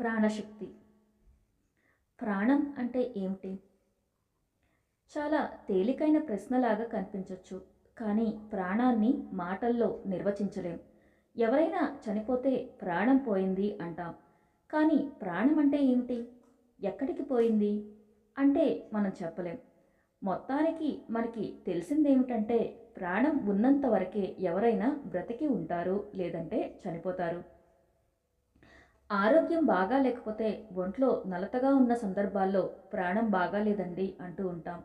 ప్రాణశక్తి. ప్రాణం అంటే ఏమిటి? చాలా తేలికైన ప్రశ్నలాగా కనిపించవచ్చు కానీ ప్రాణాన్ని మాటల్లో నిర్వచించలేం. ఎవరైనా చనిపోతే ప్రాణం పోయింది అంటాం కానీ ప్రాణం అంటే ఏమిటి? ఎక్కడికి పోయింది? అంటే మనం చెప్పలేం. మొత్తానికి మనకి తెలిసిందేమిటంటే ప్రాణం ఉన్నంత వరకే ఎవరైనా బ్రతికి ఉంటారు లేదంటే చనిపోతారు. ఆరోగ్యం బాగా లేకపోతే ఒంట్లో నలతగా ఉన్న సందర్భాల్లో ప్రాణం బాగాలేదండి అంటూ ఉంటాం.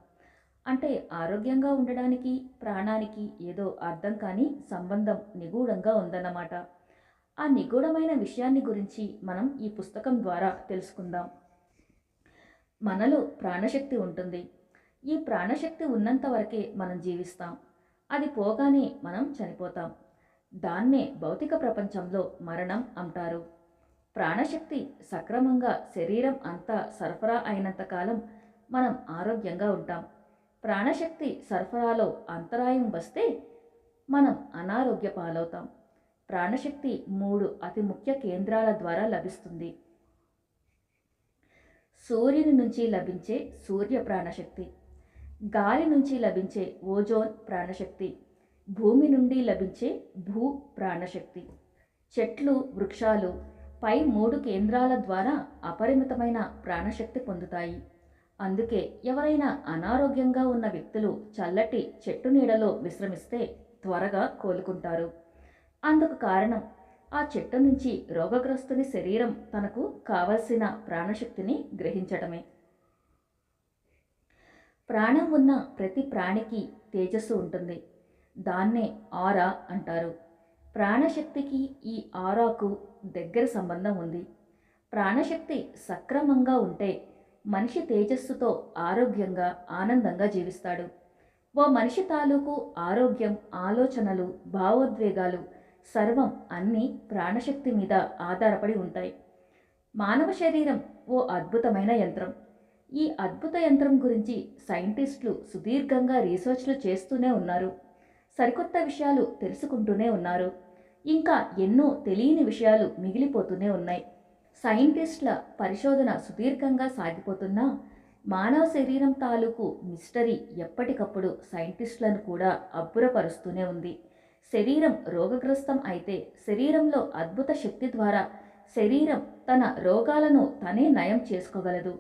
అంటే ఆరోగ్యంగా ఉండడానికి ప్రాణానికి ఏదో అర్థం కాని సంబంధం నిగూఢంగా ఉందన్నమాట. ఆ నిగూఢమైన విషయాన్ని గురించి మనం ఈ పుస్తకం ద్వారా తెలుసుకుందాం. మనలో ప్రాణశక్తి ఉంటుంది. ఈ ప్రాణశక్తి ఉన్నంత వరకే మనం జీవిస్తాం. అది పోగానే మనం చనిపోతాం. దాన్నే భౌతిక ప్రపంచంలో మరణం అంటారు. ప్రాణశక్తి సక్రమంగా శరీరం అంతా సరఫరా అయినంత కాలం మనం ఆరోగ్యంగా ఉంటాం. ప్రాణశక్తి సరఫరాలో అంతరాయం వస్తే మనం అనారోగ్య పాలవుతాం. ప్రాణశక్తి మూడు అతి ముఖ్య కేంద్రాల ద్వారా లభిస్తుంది. సూర్యుని నుంచి లభించే సూర్య ప్రాణశక్తి గాలి నుంచి లభించే ఓజోన్ ప్రాణశక్తి భూమి నుండి లభించే భూ ప్రాణశక్తి చెట్లు వృక్షాలు పై మూడు కేంద్రాల ద్వారా అపరిమితమైన ప్రాణశక్తి పొందుతాయి. అందుకే ఎవరైనా అనారోగ్యంగా ఉన్న వ్యక్తులు చల్లటి చెట్టు నీడలో విశ్రమిస్తే త్వరగా కోలుకుంటారు. అందుకు కారణం ఆ చెట్టు నుంచి రోగగ్రస్తుని శరీరం తనకు కావలసిన ప్రాణశక్తిని గ్రహించడమే ప్రాణం ఉన్న ప్రతి ప్రాణికి తేజస్సు ఉంటుంది. దాన్నే ఆరా అంటారు. ప్రాణశక్తికి ఈ ఆరాకు దగ్గర సంబంధం ఉంది. ప్రాణశక్తి సక్రమంగా ఉంటే మనిషి తేజస్సుతో ఆరోగ్యంగా ఆనందంగా జీవిస్తాడు. ఓ మనిషి తాలూకు ఆరోగ్యం ఆలోచనలు భావోద్వేగాలు సర్వం అన్నీ ప్రాణశక్తి మీద ఆధారపడి ఉంటాయి. మానవ శరీరం ఓ అద్భుతమైన యంత్రం. ఈ అద్భుత యంత్రం గురించి సైంటిస్టులు సుదీర్ఘంగా రీసెర్చ్లు చేస్తూనే ఉన్నారు. సరికొత్త విషయాలు తెలుసుకుంటూనే ఉన్నారు. ఇంకా ఎన్నో తెలియని విషయాలు మిగిలిపోతూనే ఉన్నాయి. సైంటిస్టుల పరిశోధన సుదీర్ఘంగా సాగిపోతున్నా మానవ శరీరం తాలూకు మిస్టరీ ఎప్పటికప్పుడు సైంటిస్టులను కూడా అబ్బురపరుస్తూనే ఉంది. శరీరం రోగగ్రస్తం అయితే శరీరంలో అద్భుత శక్తి ద్వారా శరీరం తన రోగాలను తనే నయం చేసుకోగలదు.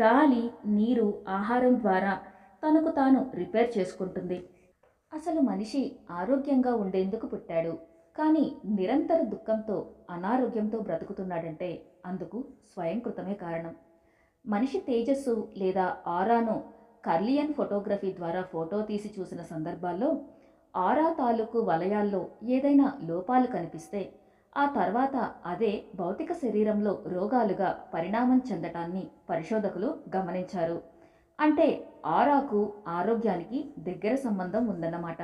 గాలి నీరు ఆహారం ద్వారా తనకు తాను రిపేర్ చేసుకుంటుంది. అసలు మనిషి ఆరోగ్యంగా ఉండేందుకు పుట్టాడు? కానీ నిరంతర దుఃఖంతో అనారోగ్యంతో బ్రతుకుతున్నాడంటే అందుకు స్వయంకృతమే కారణం. మనిషి తేజస్సు లేదా ఆరాను కర్లియన్ ఫోటోగ్రఫీ ద్వారా ఫోటో తీసి చూసిన సందర్భాల్లో ఆరా తాలూకు వలయాల్లో ఏదైనా లోపాలు కనిపిస్తే ఆ తర్వాత అదే భౌతిక శరీరంలో రోగాలుగా పరిణామం చెందటాన్ని పరిశోధకులు గమనించారు. అంటే ఆరాకు ఆరోగ్యానికి దగ్గర సంబంధం ఉందన్నమాట.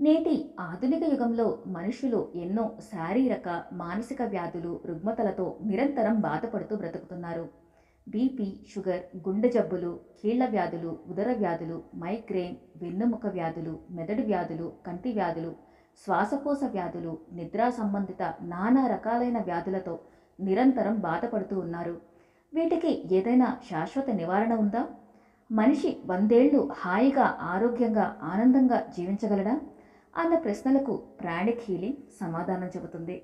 నేటి ఆధునిక యుగంలో మనుషులు ఎన్నో శారీరక మానసిక వ్యాధులు రుగ్మతలతో నిరంతరం బాధపడుతూ బ్రతుకుతున్నారు. బీపీ షుగర్ గుండె జబ్బులు కీళ్ళ వ్యాధులు ఉదర వ్యాధులు మైగ్రేన్ వెన్నుముక వ్యాధులు మెదడు వ్యాధులు కంటి వ్యాధులు శ్వాసకోశ వ్యాధులు నిద్రా సంబంధిత నానా రకాలైన వ్యాధులతో నిరంతరం బాధపడుతూ ఉన్నారు. వీటికి ఏదైనా శాశ్వత నివారణ ఉందా? మనిషి వందేళ్ళు హాయిగా ఆరోగ్యంగా ఆనందంగా జీవించగలడా? అన్న ప్రశ్నలకు ప్రాణిక్ హీలింగ్ సమాధానం చెబుతుంది.